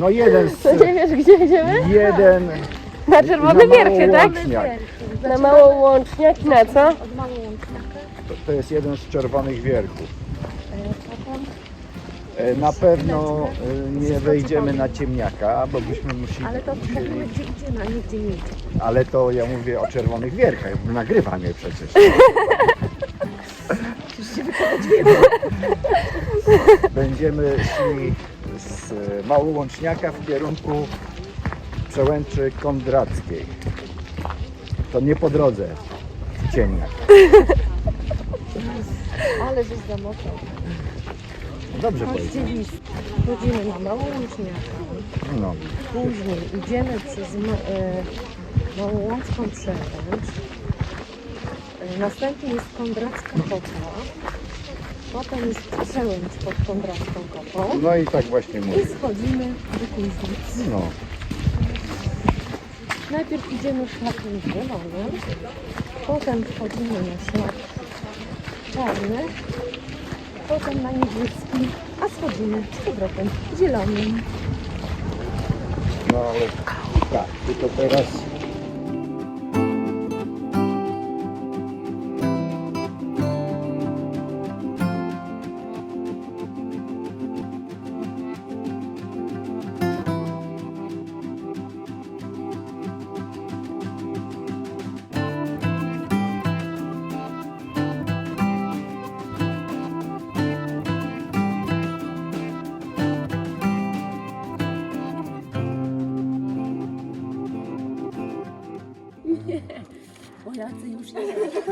No jeden z... Nie wiesz gdzie jedziemy? Jeden... Na Czerwone na Wierchy, tak? Małołączniak. Na Małą Łączniak i na co? Od. To, to jest jeden z czerwonych wierchów. E, Potem Na pewno e, nie wejdziemy na ciemniaka, bo byśmy musieli... Ale to mówimy gdzie idziemy, a nie gdzie nie idziemy. ale to ja mówię o czerwonych wierchach, bo nagrywa mnie przecież. Będziemy szli z Małołączniaka w kierunku przełęczy Kondrackiej. To nie po drodze w ciemniak. Ale żeś zamokał. Dobrze powiedziałem. Chodzimy na małą łączniakę. No. Później idziemy przez ma, e, Małołącką Przełęcz. E, następnie jest Kondracka Kopa. Potem jest Przełęcz pod Kondracką Kopą. no i tak właśnie I mówię. schodzimy do Kuźnicy. No. Najpierw idziemy szlakiem zielonym, potem wchodzimy na szlak czarny, potem na niebieski, a schodzimy z powrotem zielonym. No ale tak, tylko teraz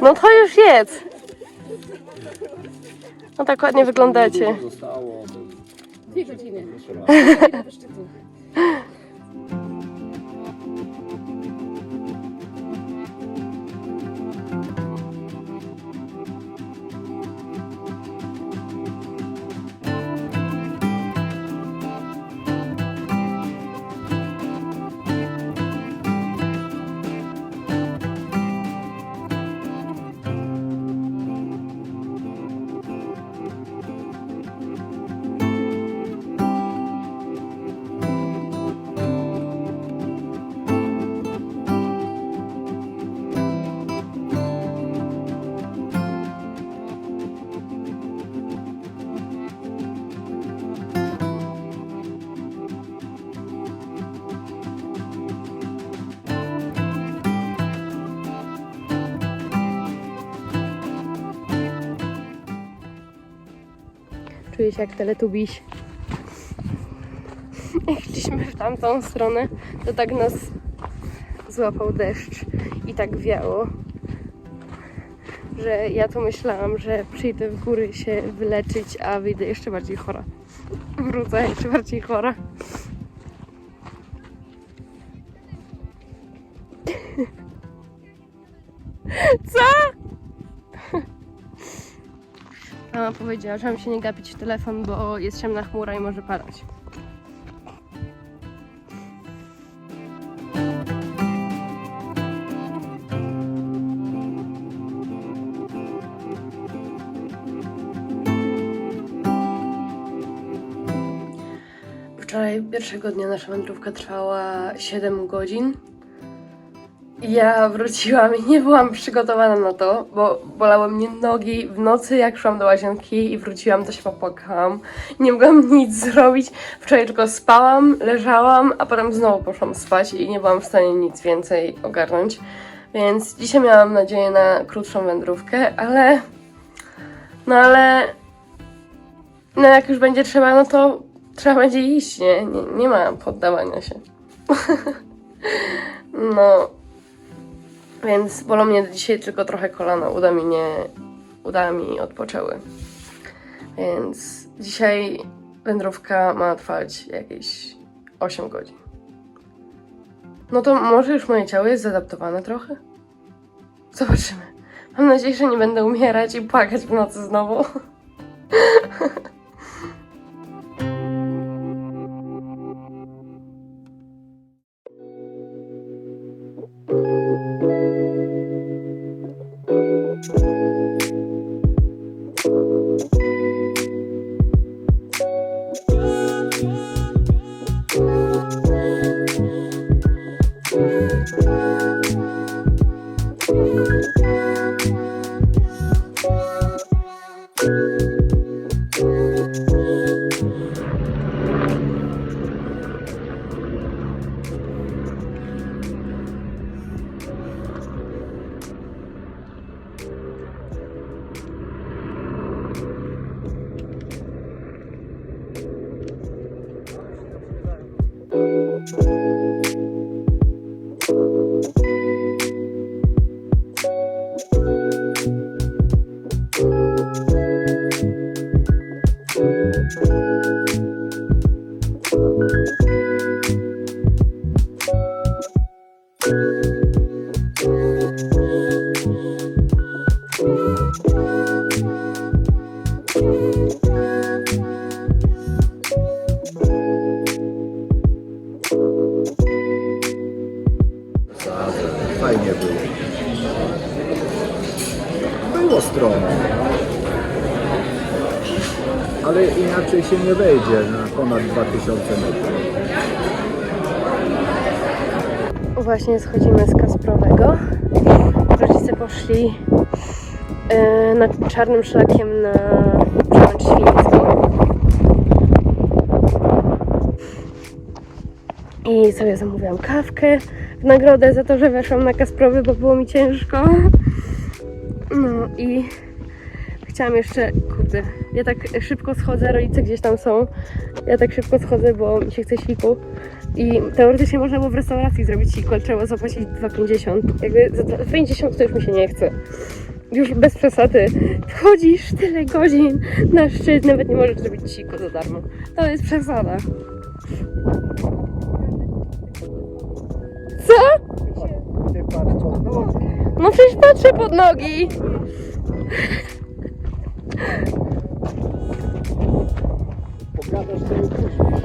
No to już jedz. No tak ładnie wyglądacie. zostało. Dwie godziny. Czuję się jak teletubiś. Jak szliśmy w tamtą stronę, to tak nas złapał deszcz i tak wiało, że ja to myślałam, że przyjdę w góry się wyleczyć, a wyjdę jeszcze bardziej chora. Wrócę jeszcze bardziej chora. Co? Mama powiedziała, że mam się nie gapić w telefon, bo jest ciemna chmura i może padać. Wczoraj pierwszego dnia nasza wędrówka trwała 7 godzin. Ja wróciłam i nie byłam przygotowana na to, bo bolały mnie nogi w nocy, jak szłam do łazienki i wróciłam, to się popłakałam. Nie mogłam nic zrobić. Wczoraj tylko spałam, leżałam, a potem znowu poszłam spać i nie byłam w stanie nic więcej ogarnąć. Więc dzisiaj miałam nadzieję na krótszą wędrówkę, ale. No ale. No jak już będzie trzeba, no to trzeba będzie iść, nie? Nie, nie ma poddawania się. no. Więc bolą mnie dzisiaj tylko trochę kolana. Uda mi nie. Uda mi odpoczęły. Więc dzisiaj wędrówka ma trwać jakieś 8 godzin. No to może już moje ciało jest zaadaptowane trochę? Zobaczymy. Mam nadzieję, że nie będę umierać i płakać w nocy znowu. Się nie wejdzie na ponad 2000 metrów. Właśnie schodzimy z Kasprowego. Rodzice poszli e, nad czarnym szlakiem na przełęcz Świńską. I sobie zamówiłam kawkę w nagrodę za to, że weszłam na Kasprowy, bo było mi ciężko. Chciałam jeszcze, kurde, ja tak szybko schodzę, rodzice gdzieś tam są. Ja tak szybko schodzę, bo mi się chce siku. I teoretycznie można było w restauracji zrobić siku, ale trzeba zapłacić 2,50. Jakby za 2,50 to już mi się nie chce. Już bez przesady. Wchodzisz tyle godzin na szczyt, nawet nie możesz zrobić siku za darmo. To jest przesada. Co? No przecież patrzę pod nogi. Pogadasz sobie później.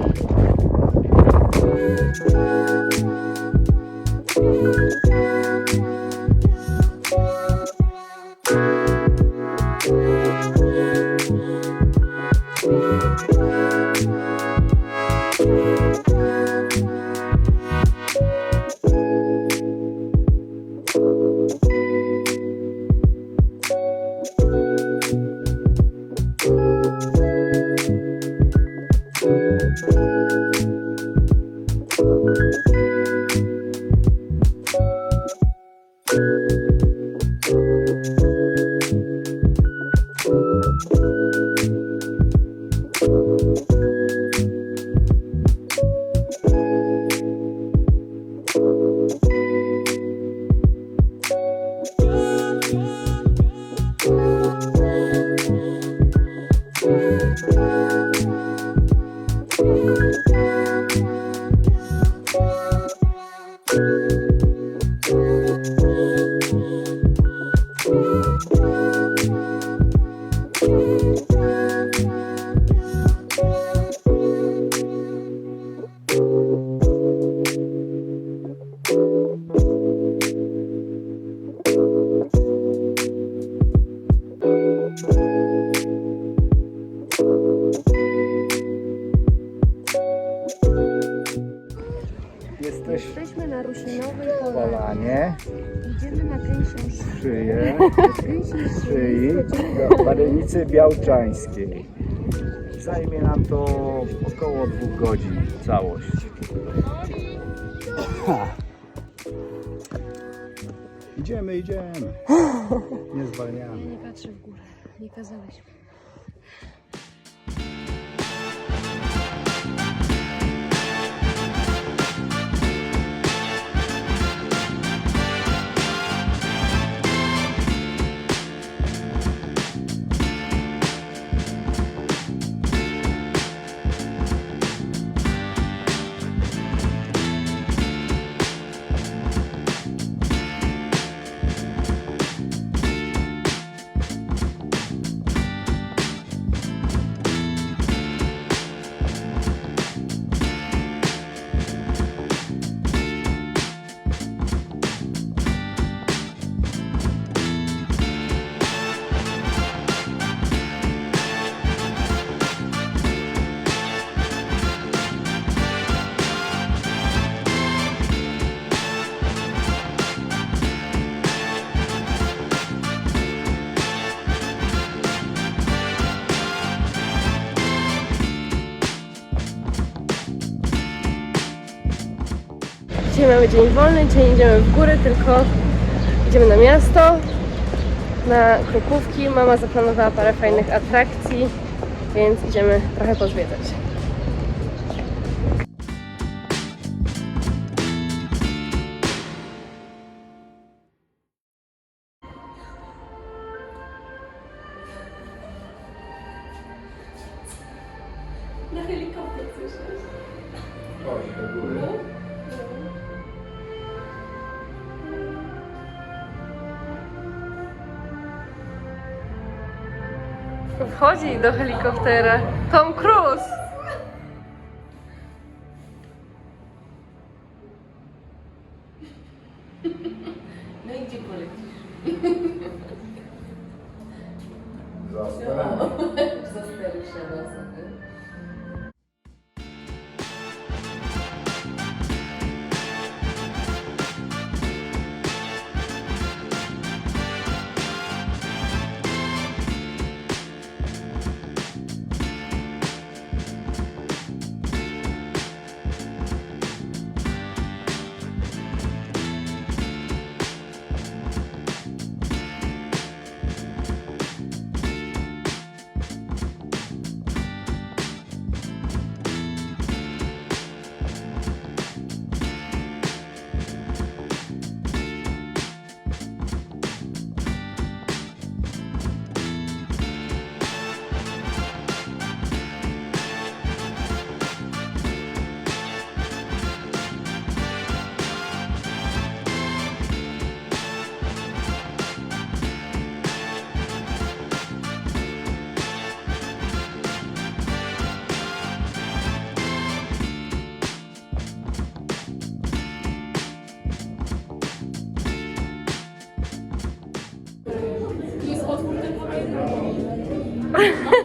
Jesteśmy na Rusinowej Polanie. Idziemy na gęsią szyję, szyi do Marenicy Białczańskiej. Zajmie nam to około dwóch godzin całość. Idziemy, idziemy. Nie zwalniamy. Nie patrzę w górę. Nie kazałeś mi. Mamy dzień wolny, dzisiaj idziemy w góry, tylko idziemy na miasto, na Krukówki. Mama zaplanowała parę fajnych atrakcji, więc idziemy trochę pozwiedzać. Do helikoptera Tom Cruise. I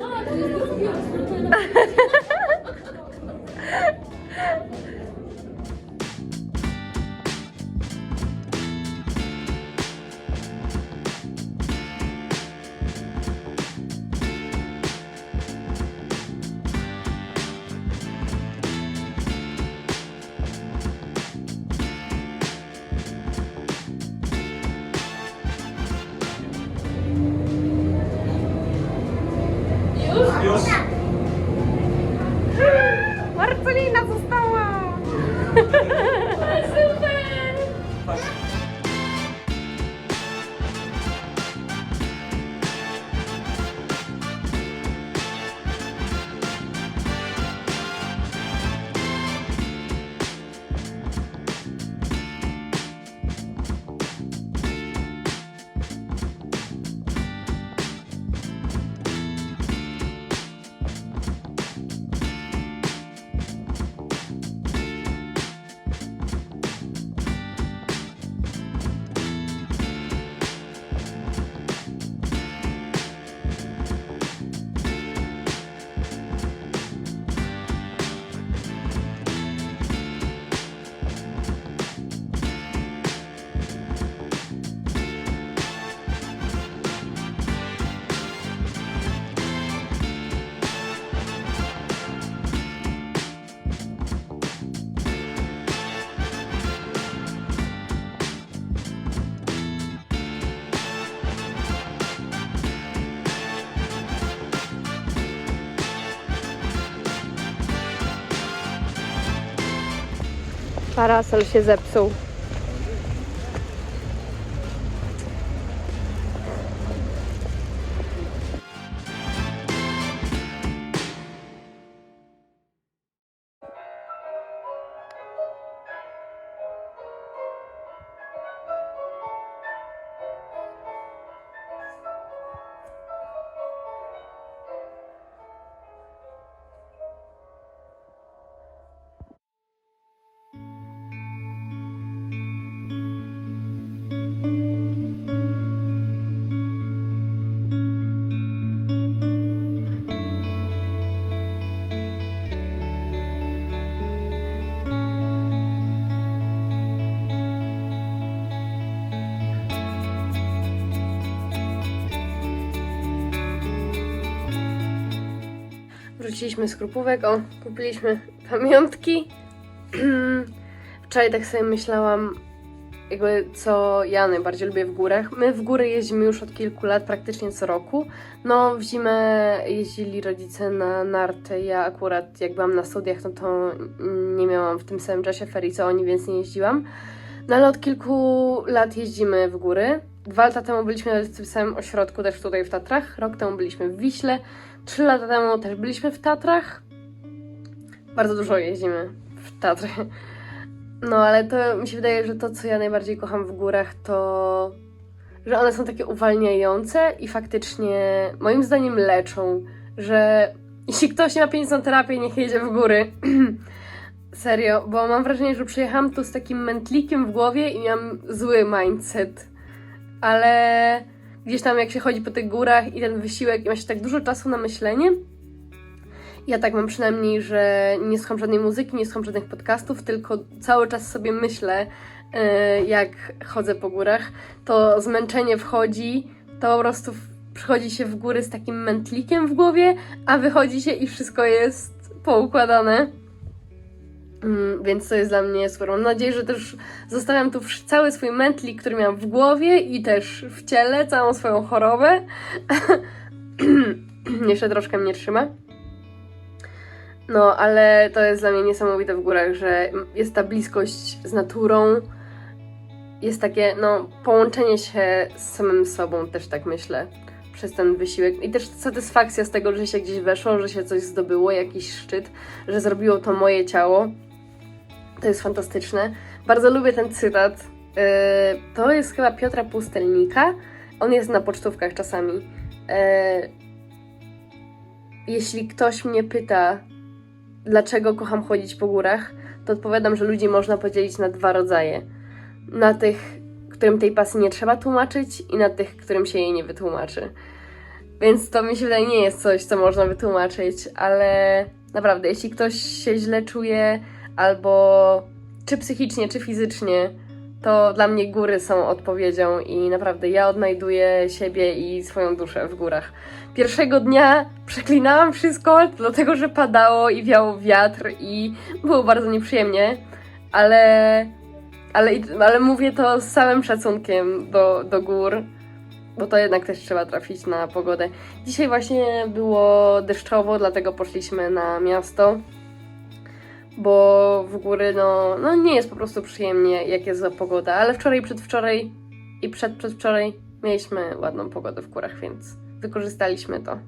Parasol się zepsuł. Wróciliśmy z Krupówek, o, kupiliśmy pamiątki. wczoraj tak sobie myślałam, jakby co ja najbardziej lubię w górach. My w góry jeździmy już od kilku lat, praktycznie co roku. No, w zimę jeździli rodzice na narty. Ja akurat, jak byłam na studiach, no to nie miałam w tym samym czasie ferii co oni, więc nie jeździłam. No ale od kilku lat jeździmy w góry. Dwa lata temu byliśmy w tym samym ośrodku, też tutaj w Tatrach. Rok temu byliśmy w Wiśle. Trzy lata temu też byliśmy w Tatrach. Bardzo dużo jeździmy w Tatry. No, ale to mi się wydaje, że to, co ja najbardziej kocham w górach, to że one są takie uwalniające i faktycznie moim zdaniem leczą, że jeśli ktoś nie ma pieniędzy na terapię, niech jedzie w góry. Serio, bo mam wrażenie, że przyjechałam tu z takim mętlikiem w głowie i miałam zły mindset. Ale gdzieś tam jak się chodzi po tych górach i ten wysiłek i ma się tak dużo czasu na myślenie, ja tak mam przynajmniej, że nie słucham żadnej muzyki, nie słucham żadnych podcastów, tylko cały czas sobie myślę, e, jak chodzę po górach. To zmęczenie wchodzi, to po prostu przychodzi się w góry z takim mętlikiem w głowie, a wychodzi się i wszystko jest poukładane. Mm, Więc to jest dla mnie super. Mam nadzieję, że też zostawiam tu cały swój mętlik, który miałam w głowie i też w ciele, całą swoją chorobę. Jeszcze troszkę mnie trzyma. No, ale to jest dla mnie niesamowite w górach, że jest ta bliskość z naturą, jest takie, no, połączenie się z samym sobą, też tak myślę, przez ten wysiłek. I też satysfakcja z tego, że się gdzieś weszło, że się coś zdobyło, jakiś szczyt, że zrobiło to moje ciało. To jest fantastyczne. Bardzo lubię ten cytat. Yy, to jest chyba Piotra Pustelnika. On jest na pocztówkach czasami. Yy, jeśli ktoś mnie pyta, dlaczego kocham chodzić po górach, to odpowiadam, że ludzi można podzielić na dwa rodzaje. Na tych, którym tej pasji nie trzeba tłumaczyć i na tych, którym się jej nie wytłumaczy. Więc to mi się wydaje nie jest coś, co można wytłumaczyć, ale naprawdę, jeśli ktoś się źle czuje albo czy psychicznie, czy fizycznie, to dla mnie góry są odpowiedzią i naprawdę ja odnajduję siebie i swoją duszę w górach. Pierwszego dnia przeklinałam wszystko, dlatego że padało i wiał wiatr i było bardzo nieprzyjemnie, ale, ale, ale mówię to z całym szacunkiem do, do gór, bo to jednak też trzeba trafić na pogodę. Dzisiaj właśnie było deszczowo, dlatego poszliśmy na miasto, bo w góry no, no nie jest po prostu przyjemnie, jak jest za pogoda, ale wczoraj, przedwczoraj i przed przedwczoraj mieliśmy ładną pogodę w górach, więc wykorzystaliśmy to.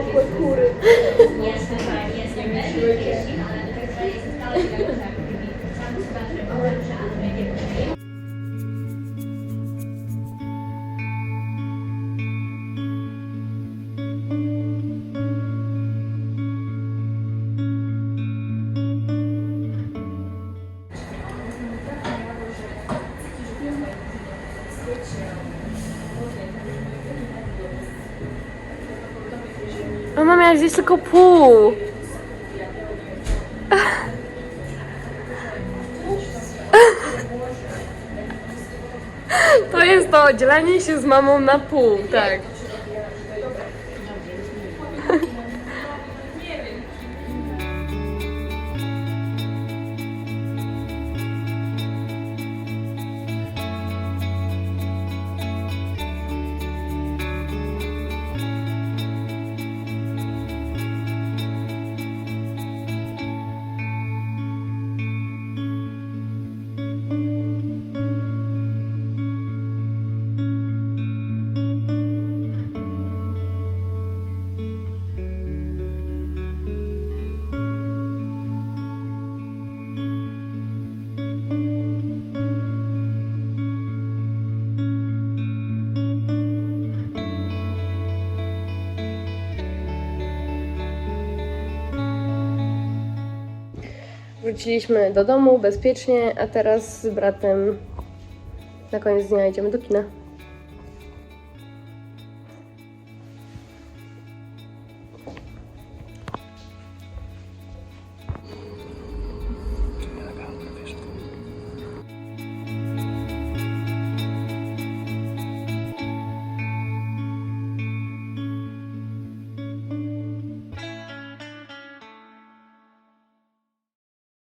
A mama, jest tylko pół. To jest to dzielenie się z mamą na pół, tak. Wróciliśmy do domu bezpiecznie, a teraz z bratem na koniec dnia idziemy do kina.